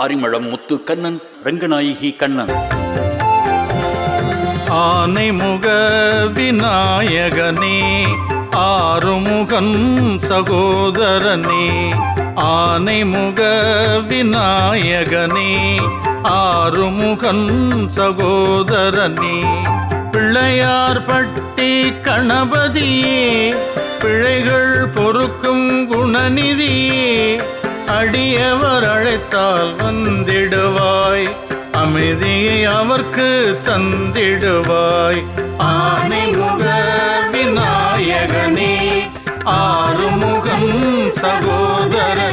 Arimalam Muthu Kannan Ranganayaki Kannan. ஆனைமுக விநாயகனே ஆறுமுகன் சகோதரனே. ஆனைமுக விநாயகனே ஆறுமுகன் சகோதரனே. பிள்ளையார் பட்டி கணபதியே பிழைகள் பொறுக்கும் குணநிதியே. அடியவர் அழைத்தால் வந்திடுவாய். அமைதியை அவர்க்கு தந்திடுவாய். ஆனைமுக விநாயகனே ஆறுமுகம் சகோதரனே.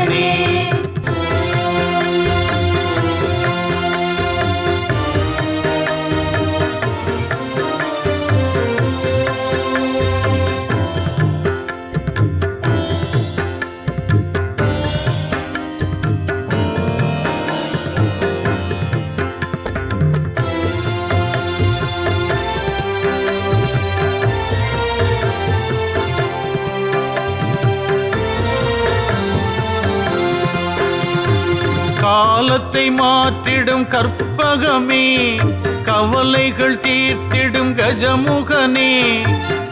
மாற்றிடும் கற்பகமே கவலைகள் தீர்த்திடும் கஜமுகனே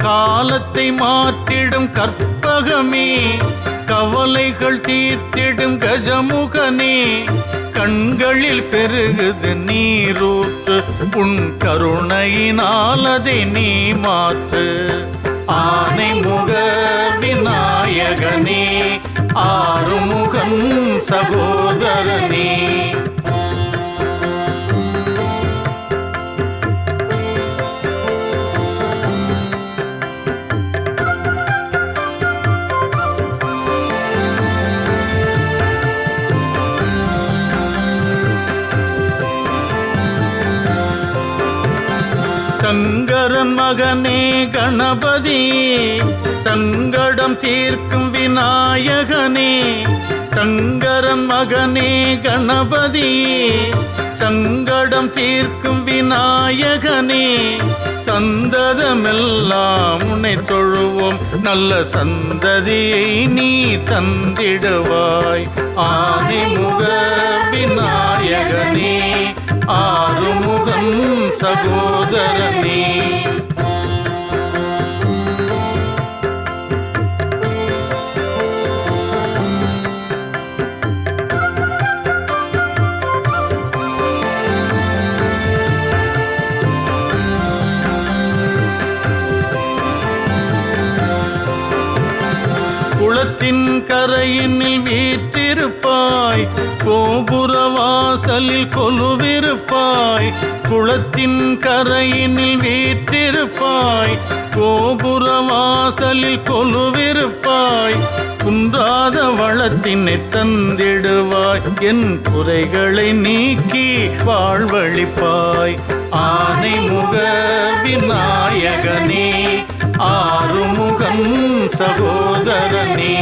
காலத்தை மாற்றிடும் கற்பகமே கவலைகள் தீர்த்திடும் கஜமுகனே கண்களில் பெருகுது நீரூற்று உன் கருணையினால் அதை நீ மாற்று. ஆனை முக விநாயகனே ஆறுமுகன் சகோதரனே சங்கரன் மகனே கணபதி சங்கடம் தீர்க்கும் விநாயகனே சங்கரன் மகனே கணபதி சங்கடம் தீர்க்கும் விநாயகனே சந்ததமெல்லாம் உன்னை தொழுவோம். நல்ல சந்ததியை நீ தந்திடுவாய். ஆதிமுக விநாயகனே ஆறுமுகம் சகோதரனே. ஆற்றின் கரையினில் வீற்றிருப்பாய். கோபுர வாசலில் கொலுவிருப்பாய். குளத்தின் கரையினில் வீற்றிருப்பாய். கோபுர வாசலில் கொலுவிருப்பாய். குன்றாத வளத்தினை தந்திடுவாய். என் குறைகளை நீக்கி வாழ்வழிப்பாய். ஆனை முக விநாயகனே ஆறுமுகன் சகோதரனே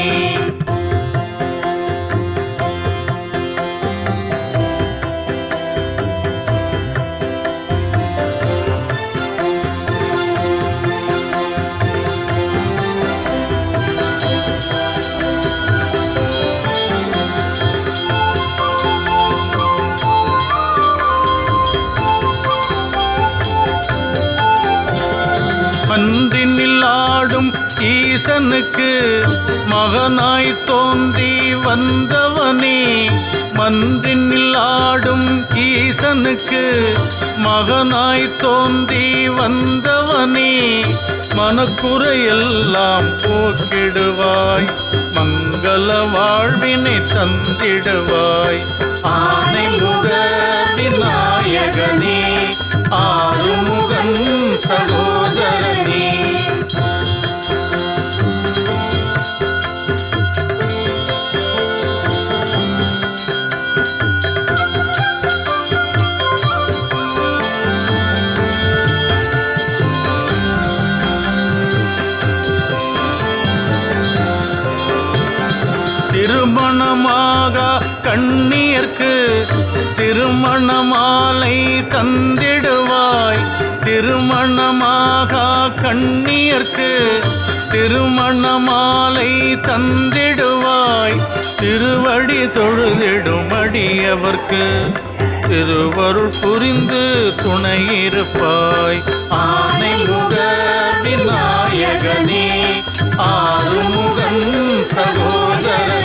ஈசனுக்கு மகனாய் தோன்றி வந்தவனே மன்றினில் ஆடும் ஈசனுக்கு மகனாய் தோன்றி வந்தவனே மனக்குறையெல்லாம் போக்கிடுவாய் மங்கள வாழ்வினை தந்திடுவாய். ஆனைமுக விநாயகனே ஆறுமுகன் சகோதரனே. கண்ணியர்க்கு திருமண மாலை தந்திடுவாய். திருமணமாக கண்ணீர்க்கு திருமண மாலை தந்திடுவாய். திருவடி தொழுதிடும் அடியவர்க்கு திருவருள் புரிந்து துணையிருப்பாய் ஆனை முக விநாயகனே ஆறுமுகன் சகோதரனே.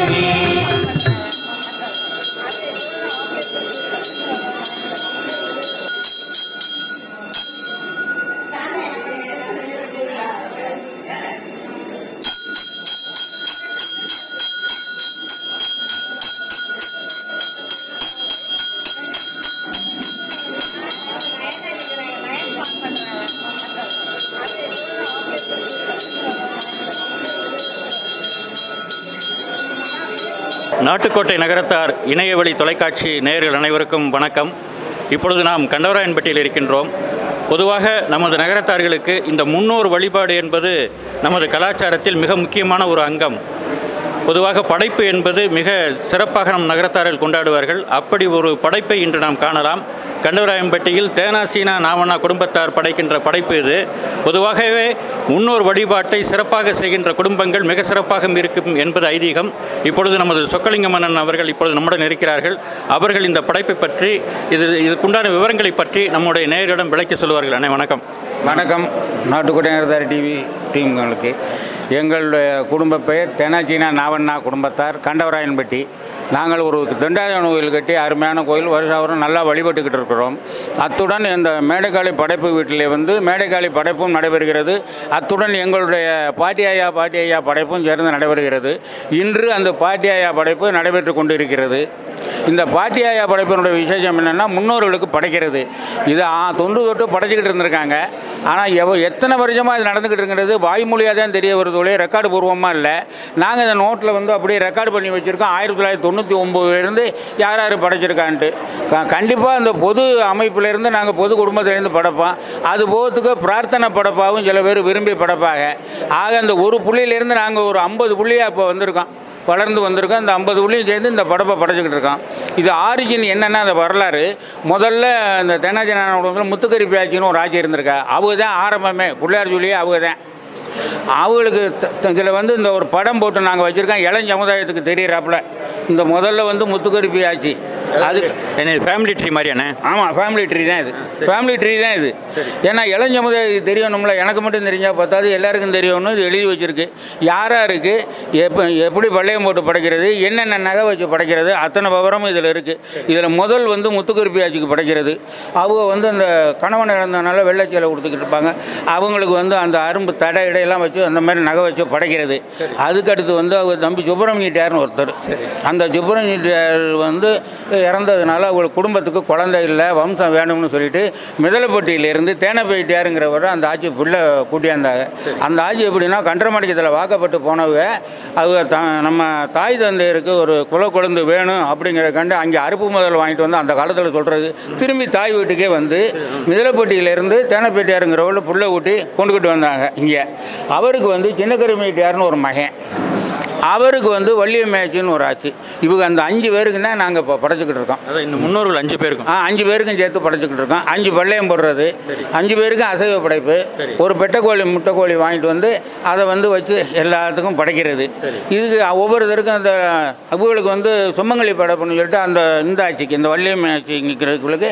நாட்டுக்கோட்டை நகரத்தார் இணையவழி தொலைக்காட்சி நேயர்கள் அனைவருக்கும் வணக்கம். இப்பொழுது நாம் கண்டவராயன்பட்டியில் இருக்கின்றோம். பொதுவாக நமது நகரத்தார்களுக்கு இந்த முன்னோர் வழிபாடு என்பது நமது கலாச்சாரத்தில் மிக முக்கியமான ஒரு அங்கம். பொதுவாக படைப்பு என்பது மிக சிறப்பாக நம் நகரத்தார்கள் கொண்டாடுவார்கள். அப்படி ஒரு படைப்பை இன்று நாம் காணலாம். கண்டவராயம்பட்டியில் தேனாசீனா நாவண்ணா குடும்பத்தார் படைக்கின்ற படைப்பு இது. பொதுவாகவே முன்னோர் வழிபாட்டை சிறப்பாக செய்கின்ற குடும்பங்கள் மிக சிறப்பாக இருக்கும் என்பது ஐதீகம். இப்பொழுது நமது சொக்கலிங்க மன்னன் அவர்கள் இப்பொழுது நம்முடன் இருக்கிறார்கள். அவர்கள் இந்த படைப்பை பற்றி இது இதுக்குண்டான விவரங்களை பற்றி நம்முடைய நேயரிடம் விளக்கி சொல்வார்கள் அண்ணே வணக்கம். வணக்கம். நாட்டுக்கோட்டை டிவி டீம்களுக்கு எங்களுடைய குடும்ப பெயர் தெனாஜினா நாவண்ணா குடும்பத்தார் கண்டவராயன்பட்டி நாங்கள் ஒரு தண்டாயுதம் கோயில் கட்டி அருமையான கோயில் வருஷாவரம் நல்லா வழிபட்டுக்கிட்டு இருக்கிறோம். அத்துடன் இந்த மேடைக்காளி படைப்பு வீட்டிலே வந்து மேடைக்காளி படைப்பும் நடைபெறுகிறது. அத்துடன் எங்களுடைய பாட்டி ஐயா பாட்டி ஐயா படைப்பும் சேர்ந்து நடைபெறுகிறது. இன்று அந்த பாட்டி ஐயா படைப்பு நடைபெற்று கொண்டிருக்கிறது. இந்த பாட்டியாயா படைப்பினுடைய விசேஷம் என்னென்னா முன்னோர்களுக்கு படைக்கிறது. இது தொன்று தொட்டு படைச்சிக்கிட்டு இருந்திருக்காங்க. ஆனால் எவ எத்தனை வருஷமாக இது நடந்துக்கிட்டு இருக்கிறது? வாய்மொழியாக தான் தெரிய வருது ஒழிய ரெக்கார்டு பூர்வமாக இல்லை. நாங்கள் இந்த நோட்டில் வந்து அப்படியே ரெக்கார்டு பண்ணி வச்சுருக்கோம். ஆயிரத்தி தொள்ளாயிரத்தி தொண்ணூற்றி ஒம்போதுலேருந்து யார் யார் படைச்சிருக்கான்ட்டு. க கண்டிப்பாக இந்த பொது அமைப்பிலேருந்து நாங்கள் பொது குடும்பத்திலேருந்து படைப்போம். அது போகிறதுக்கு பிரார்த்தனை படைப்பாகவும் சில பேர் விரும்பி படைப்பாங்க. ஆக அந்த ஒரு புள்ளியிலேருந்து நாங்கள் ஒரு ஐம்பது புள்ளியாக இப்போ வந்திருக்கோம். வளர்ந்து வந்திருக்கோம் இந்த ஐம்பது புள்ளியும் சேர்ந்து இந்த படப்பை படைச்சிக்கிட்டு இருக்கான். இது ஆரிஜின் என்னென்னா அந்த வரலாறு. முதல்ல இந்த தென்னாஜனான முத்துக்கறி பேச்சின்னு ஒரு ஆட்சி இருந்திருக்கா. அவங்க தான் ஆரம்பமே. பிள்ளையார் சொல்லியே அவங்க தான் அவங்களுக்கு இதில் வந்து இந்த ஒரு படம் போட்டு நாங்கள் வச்சுருக்கோம். இளம் சமுதாயத்துக்கு தெரியறாப்புல. இந்த முதல்ல வந்து முத்துக்கருப்பி ஆட்சி அது என்ன ஃபேமிலி ட்ரீ மாதிரியாண்ணே? ஆமாம் ஃபேமிலி ட்ரீ தான் இது. ஃபேமிலி ட்ரீ தான் இது. ஏன்னா சமுதாயத்துக்கு தெரியணும்ல. எனக்கு மட்டும் தெரிஞ்சால் பார்த்தாது எல்லாருக்கும் தெரியணும்னு இது எழுதி வச்சிருக்கு. யார் யாருக்கு எப்போ எப்படி பள்ளையம் போட்டு படைக்கிறது? என்னென்ன நகை வச்சு படைக்கிறது? அத்தனை விவரமும் இதில் இருக்குது இதில் முதல் வந்து முத்துக்குருப்பி ஆட்சிக்கு படைக்கிறது. அவங்க வந்து அந்த கணவன் இழந்தனால வெள்ளைச்சீலை கொடுத்துக்கிட்டு இருப்பாங்க. அவங்களுக்கு வந்து அந்த அரும்பு தடை இடையெல்லாம் வச்சு அந்த மாதிரி நகை வச்சு படைக்கிறது. அதுக்கடுத்து வந்து அவங்க தம்பி சுப்பிரமணியட்டார்னு ஒருத்தர். அந்த சுப்பிரமணியட்டார் வந்து இறந்ததுனால அவங்க குடும்பத்துக்கு குழந்தை இல்லை வம்சம் வேணும்னு சொல்லிட்டு மிதலப்பட்டியிலிருந்து தேனப்பேட்டியாருங்கிறவர் அந்த ஆட்சி பிள்ளை கூட்டியாந்தாங்க. அந்த ஆட்சி எப்படின்னா கன்றமடிக்கத்தில் வாக்கப்பட்டு போனவங்க அவங்க த நம்ம தாய் தந்தையருக்கு ஒரு குல குழந்தை வேணும் அப்படிங்கிற கண்டு அங்கே அறுப்பு முதல் வாங்கிட்டு வந்து அந்த காலத்தில் சொல்கிறது திரும்பி தாய் வீட்டுக்கே வந்து மிதலப்பட்டியிலேருந்து தேனப்பேட்டியாருங்கிறவர்கள் புள்ள ஊட்டி கொண்டுக்கிட்டு வந்தாங்க இங்கே. அவருக்கு வந்து சின்னக்கருமையிட்டியார்னு ஒரு மகன். அவருக்கு வந்து வள்ளியம்மேச்சின்னு ஒரு ஆச்சு இவங்க அந்த அஞ்சு பேருக்கு தான் நாங்கள் இப்போ படைச்சிக்கிட்டு இருக்கோம். அதான் இந்த முன்னோர்கள் அஞ்சு பேருக்கும். ஆ அஞ்சு பேருக்கும் சேர்த்து படைச்சிக்கிட்டு இருக்கோம். அஞ்சு பள்ளையம் போடுறது. அஞ்சு பேருக்கும் அசைவ படைப்பு. ஒரு பெட்டைக்கோழி முட்டைக்கோழி வாங்கிட்டு வந்து அதை வந்து வச்சு எல்லாத்துக்கும் படைக்கிறது. இதுக்கு ஒவ்வொருத்தருக்கும் அந்த அவங்களுக்கு வந்து சுமங்கலி படைப்புன்னு சொல்லிட்டு அந்த இந்த ஆட்சிக்கு இந்த வள்ளியம் ஆட்சி நிற்கிறவங்களுக்கு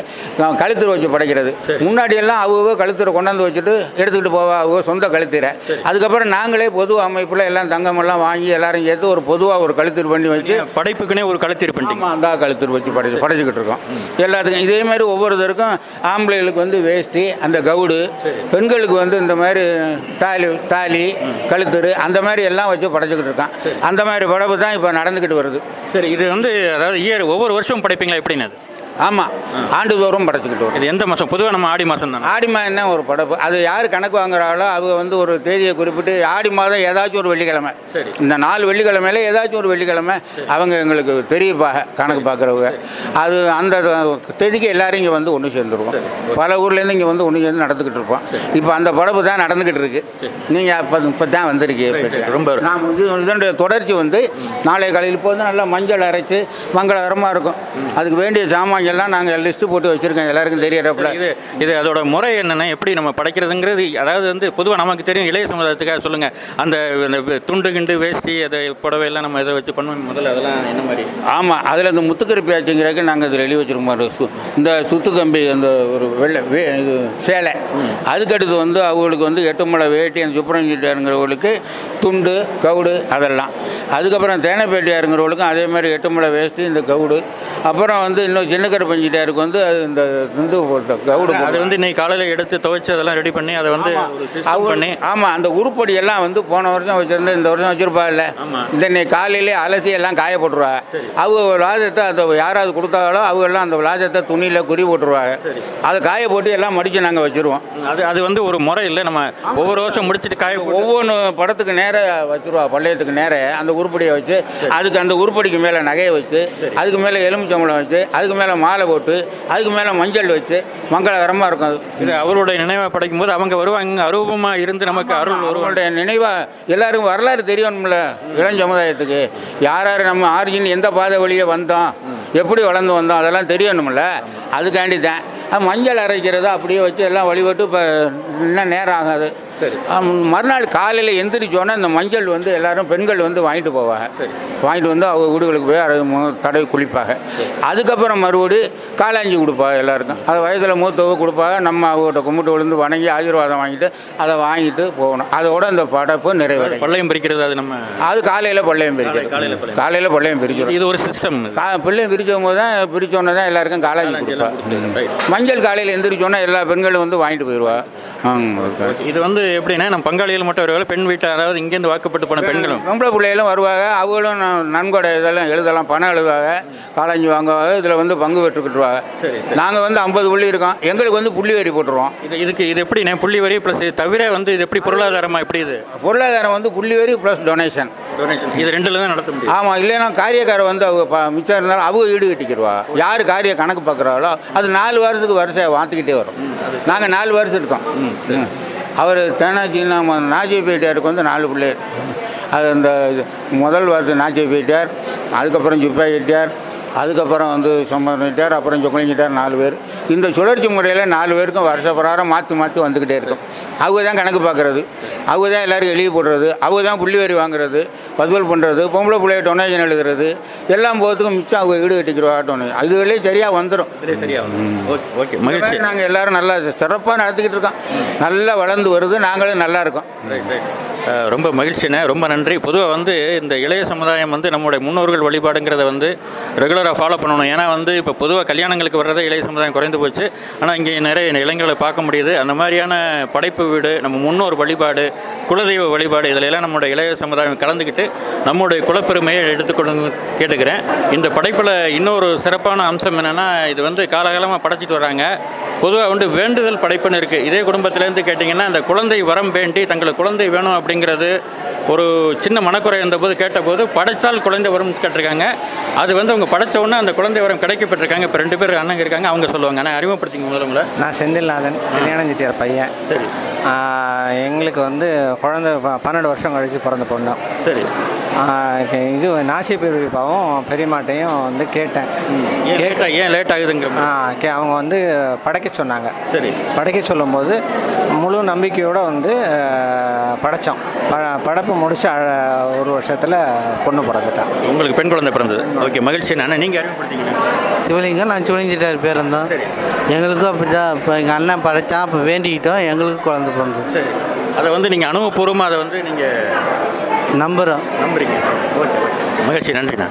கழுத்தூர் வச்சு படைக்கிறது. முன்னாடி எல்லாம் அவங்க கழுத்தூரை கொண்டாந்து வச்சுட்டு எடுத்துக்கிட்டு போவா அவங்க சொந்த கழுத்தீரை அதுக்கப்புறம் நாங்களே பொது அமைப்பில் எல்லாம் தங்கமெல்லாம் வாங்கி எல்லாரும் சேர்த்து ஒரு பொதுவாக ஒரு கழுத்தூர் பண்ணி வச்சு படைப்புக்குனே ஒரு பண்ணிட்டீங்க ஆமாம் அந்த கழுத்தூர் வச்சு படைச்சு படைச்சிக்கிட்டு இருக்கோம். எல்லாத்துக்கும் இதே மாதிரி ஒவ்வொருத்தருக்கும் ஆம்பளைகளுக்கு வந்து வேஷ்டி அந்த கவுடு பெண்களுக்கு வந்து இந்த மாதிரி தாலி தாலி கழுத்தூர் அந்த மாதிரி எல்லாம் வச்சு படைச்சிக்கிட்டு இருக்கோம். அந்த மாதிரி படைப்பு தான் இப்போ நடந்துக்கிட்டு வருது. சரி இது வந்து அதாவது இயர் ஒவ்வொரு வருஷமும் படைப்பீங்களா எப்படின்னு ஆமாம் ஆண்டுதோறும் படைச்சிக்கிட்டு வரும். இது எந்த மாதம் பொதுவாக நம்ம ஆடி மாதம் தானே? ஆடி மாதம் தான் ஒரு படைப்பு? அது யார் கணக்கு வாங்குறாங்களோ அவங்க வந்து ஒரு தேதியை குறிப்பிட்டு ஆடி மாதம் ஏதாச்சும் ஒரு வெள்ளிக்கிழமை. இந்த நாலு வெள்ளிக்கிழமையில ஏதாச்சும் ஒரு வெள்ளிக்கிழமை அவங்க எங்களுக்கு தெரியப்பாக கணக்கு பார்க்குறவங்க. அது அந்த தேதிக்கு எல்லாரும் இங்கே வந்து ஒன்று சேர்ந்துருவோம். பல ஊர்லேருந்து இங்கே வந்து ஒன்று சேர்ந்து நடந்துக்கிட்டு இருப்போம். இப்போ அந்த படைப்பு தான் நடந்துக்கிட்டு இருக்கு. நீங்கள் இப்போ இப்போ தான் வந்திருக்கீங்க. ரொம்ப வந்து இதனுடைய தொடர்ச்சி வந்து நாளை காலையில் இப்போ வந்து நல்லா மஞ்சள் அரைச்சி மங்களகரமாக இருக்கும். அதுக்கு வேண்டிய சாமான்கள்லாம் நாங்கள் லிஸ்ட்டு போட்டு வச்சுருக்கோம். எல்லாருக்கும் தெரியறப்பல. இது இது அதோட முறை என்னென்ன எப்படி நம்ம படைக்கிறதுங்கிறது அதாவது வந்து பொதுவாக நமக்கு தெரியும் இளைய சமுதாயத்துக்காக சொல்லுங்கள் அந்த துண்டு கிண்டு வேஷ்டி அதை புடவை எல்லாம் நம்ம இதை வச்சு பண்ணுவோம்? முதல்ல அதெல்லாம் என்ன மாதிரி? ஆமாம் அதில் இந்த முத்துக்கருப்பி ஆச்சுங்கிறதுக்கு நாங்கள் இதில் எழுதி வச்சிருக்கோம். சு இந்த சுத்து கம்பி அந்த ஒரு வெள்ளை வே இது சேலை. அதுக்கடுத்து வந்து அவங்களுக்கு வந்து எட்டு மலை வேட்டி அந்த சுப்பிரஞ்சிட்டாருங்கிறவங்களுக்கு துண்டு கவுடு அதெல்லாம். அதுக்கப்புறம் தேனைப்பேட்டியாருங்கிறவங்களுக்கும் அதே மாதிரி எட்டு மலை வேஷ்டி இந்த கவுடு. அப்புறம் வந்து இன்னும் சின்னக்கரை பஞ்சிட்டாருக்கு வந்து அது இந்த இது போட்ட கவுடு அது வந்து இன்னைக்கு காலையில் எடுத்து துவைச்சு அதெல்லாம் ரெடி பண்ணி அதை வந்து பண்ணி ஆமாம் அந்த உருப்படி எல்லாம் வந்து போன வருஷம் வச்சிருந்தா இந்த வருஷம் வச்சிருப்பா இல்லை. இந்த இன்னைக்கு காலையிலே அலசி எல்லாம் காய போட்டுருவாங்க. அவங்க விளாஜத்தை அந்த யாராவது கொடுத்தாங்களோ அவங்க எல்லாம் அந்த விளாஜத்தை துணியில் குறி போட்டுருவாங்க. அதை காய போட்டு எல்லாம் மடித்து நாங்கள் வச்சுருவோம். அது அது வந்து ஒரு முறை இல்லை நம்ம ஒவ்வொரு வருஷம் முடிச்சிட்டு காய ஒவ்வொன்று படத்துக்கு நேர வச்சுருவா பள்ளையத்துக்கு நேர. அந்த உருப்படியை வச்சு அதுக்கு அந்த உருப்படிக்கு மேலே நகையை வச்சு அதுக்கு மேலே எலுமிச்சம்பளம் வச்சு அதுக்கு மேலே மாலை போட்டு அதுக்கு மேலே மஞ்சள் வச்சு மங்களகரமாக இருக்கும் அது. இது அவருடைய நினைவாக படைக்கும் போது அவங்க வருவாங்க அரூபமாக இருந்து நமக்கு அருள் அவங்களுடைய நினைவா எல்லாருக்கும் வரலாறு தெரியணும்ல இளம் சமுதாயத்துக்கு. யார் யார் நம்ம ஆரிஜின் எந்த பாதை வழியே வந்தோம் எப்படி வளர்ந்து வந்தோம் அதெல்லாம் தெரியணும்ல. அதுக்காண்டி தான் மஞ்சள் அரைக்கிறத அப்படியே வச்சு எல்லாம் வழிபட்டு இப்போ இன்னும் நேரம் ஆகாது. சரி. மறுநாள் காலையில் எந்திரிச்சோன்னே இந்த மஞ்சள் வந்து எல்லாரும் பெண்கள் வந்து வாங்கிட்டு போவாங்க. வாங்கிட்டு வந்து அவங்க வீடுகளுக்கு போய் தடவி குளிப்பாங்க. அதுக்கப்புறம் மறுபடி காலாஞ்சி கொடுப்பாங்க எல்லாருக்கும். அது வயதில் மூத்தவங்க கொடுப்பாங்க. நம்ம அவங்ககிட்ட கும்பிட்டு விழுந்து வணங்கி ஆசீர்வாதம் வாங்கிட்டு அதை வாங்கிட்டு போகணும். அதோட இந்த படைப்பு நிறைவடையும். பள்ளையம் பிரிக்கிறது அது நம்ம அது காலையில் பள்ளையம் காலையில பிரிக்கிறது. காலையில் பள்ளையம் பிரிச்சிடும். இது ஒரு சிஸ்டம் பிள்ளையும் பிரிச்சும் போது தான் பிரிச்சோன்னே தான் எல்லாருக்கும் காலாஞ்சி கொடுப்பாங்க. மஞ்சள் காலையில் எந்திரிச்சோன்னே எல்லா பெண்களும் வந்து வாங்கிட்டு போயிடுவா இது வந்து எப்படின்னா நம்ம பங்காளிகள் மட்டும் வருவாங்க பெண் வீட்டில் அதாவது இங்கேருந்து வாக்குப்பட்டு போன பெண்களும். பொம்பளை பிள்ளைகளும் வருவாங்க அவங்களும் நன்கொடை இதெல்லாம் எழுதலாம் பணம் எழுதுவாங்க காலாஞ்சி வாங்குவாங்க இதில் வந்து பங்கு பெற்றுக்கிட்டுருவாங்க. சரி, நாங்கள் வந்து ஐம்பது புள்ளி இருக்கோம் எங்களுக்கு வந்து புள்ளி வரி போட்டுருவோம். இது இதுக்கு இது எப்படிண்ணே புள்ளி வரி ப்ளஸ் தவிர வந்து இது எப்படி பொருளாதாரமா எப்படி இது? பொருளாதாரம் வந்து புள்ளி வரி ப்ளஸ் டொனேஷன் டொனேஷன் இது ரெண்டுல தான் நடத்த முடியும். ஆமாம் இல்லைன்னா காரியக்காரர் வந்து அவங்க மிச்சம் இருந்தாலும் அவங்க ஈடு கட்டிக்கிடுவா யார் காரிய கணக்கு பார்க்குறாங்களோ அது நாலு வருஷத்துக்கு வரிசையை மாற்றிக்கிட்டே வரும். நாங்கள் நாலு வருஷம் இருக்கோம். அவர் தெனாஜி நம்ம நாஜி பேட்டியாருக்கு வந்து நாலு பிள்ளையர். அது இது முதல் வருஷம் நாஜி பேட்டியார் அதுக்கப்புறம் ஜிப்பா செட்டியார் அதுக்கப்புறம் வந்து சொம்மட்டார் அப்புறம் சொக்கலிங்கிட்டார் நாலு பேர். இந்த சுழற்சி முறையில் நாலு பேருக்கும் வருஷ பிரகாரம் மாற்றி மாற்றி வந்துக்கிட்டே இருக்கும். அவங்க தான் கணக்கு பார்க்குறது. அவங்க தான் எல்லோரும் எழுதி போடுறது. அவங்க தான் புள்ளி வரி வாங்குறது வசூல் பண்ணுறது பொம்பளை பிள்ளைய டொனேஷன் எழுதுறது. எல்லாம் போகிறதுக்கும் மிச்சம் அவங்க ஈடு கட்டிக்கிறவா டொனேஷன் அதுகளே சரியாக வந்துடும் சரியா ஓகே மகிழ்ச்சி. நாங்கள் எல்லாரும் நல்லா சிறப்பாக நடத்திக்கிட்டு இருக்கோம். நல்லா வளர்ந்து வருது. நாங்களும் நல்லா இருக்கோம். ரொம்ப மகிழ்ச்சிண்ணே. ரொம்ப நன்றி. பொதுவாக வந்து இந்த இளைய சமுதாயம் வந்து நம்முடைய முன்னோர்கள் வழிபாடுங்கிறத வந்து ரெகுலராக ஃபாலோ பண்ணணும். ஏன்னா வந்து இப்போ பொதுவாக கல்யாணங்களுக்கு வர்றதே இளைய சமுதாயம் குறைந்து போச்சு. ஆனால் இங்கே நிறைய இளைஞர்களை பார்க்க முடியுது. அந்த மாதிரியான படைப்பு வீடு நம்ம முன்னோர் வழிபாடு குலதெய்வ வழிபாடு இதில் எல்லாம் நம்முடைய இளைய சமுதாயம் கலந்துக்கிட்டு நம்முடைய குலப்பெருமையை எடுத்துக்கொண்டு கேட்டுக்கிறேன். இந்த படைப்பில் இன்னொரு சிறப்பான அம்சம் என்னென்னா இது வந்து காலகாலமாக படைச்சிட்டு வராங்க. பொதுவாக வந்து வேண்டுதல் படைப்புன்னு இருக்குது இதே குடும்பத்திலேருந்து கேட்டிங்கன்னா இந்த குழந்தை வரம் வேண்டி தங்களுக்கு குழந்தை வேணும் அப்படிங்கிறது ஒரு சின்ன மனக்குறை இருந்தபோது கேட்டபோது படைத்தால் குழந்தை வரம் கேட்டிருக்காங்க. அது வந்து அவங்க படைச்ச உடனே அந்த குழந்தை வரம் கிடைக்கப்பட்டிருக்காங்க. இப்போ ரெண்டு பேர் அண்ணங்க இருக்காங்க. அவங்க சொல்லுவாங்க. ஆனால் அறிமுகப்படுத்திங்க முதல்ல உங்களை. நான் செந்தில்நாதன் கல்யாணம் செட்டியார் பையன். சரி. எங்களுக்கு வந்து குழந்த பன்னெண்டு வருஷம் கழிச்சு பிறந்த பொண்ணு. சரி. இது நாசி பெரியப்பாவும் பெரியமாட்டையும் வந்து கேட்டேன். ஏன் லேட்டாக ஏன் லேட். ஆஹ் கே அவங்க வந்து படைக்க சொன்னாங்க. சரி. படைக்க சொல்லும்போது முழு நம்பிக்கையோடு வந்து படைத்தோம் ப படைப்பு முடிச்சு அழ- ஒரு வருஷத்தில் பொண்ணு பிறந்துட்டான் உங்களுக்கு பெண் குழந்தை பிறந்தது. ஓகே மகிழ்ச்சி அண்ணா. நீங்கள் அறிமுகப்படுத்திங்க சிவலிங்கம் நான் சிவலிங்கிட்டார் பேர் இருந்தோம் எங்களுக்கும் அப்படி தான் இப்போ எங்கள் அண்ணன் படைத்தான் அப்போ வேண்டிக்கிட்டோம். எங்களுக்கும் குழந்தை பிறந்தது. சரி. அதை வந்து நீங்கள் அனுபவபூர்வமாக அதை வந்து நீங்கள் நம்புகிறோம் நம்புறீங்க. ஓகே. மகிழ்ச்சி. நன்றிண்ணா.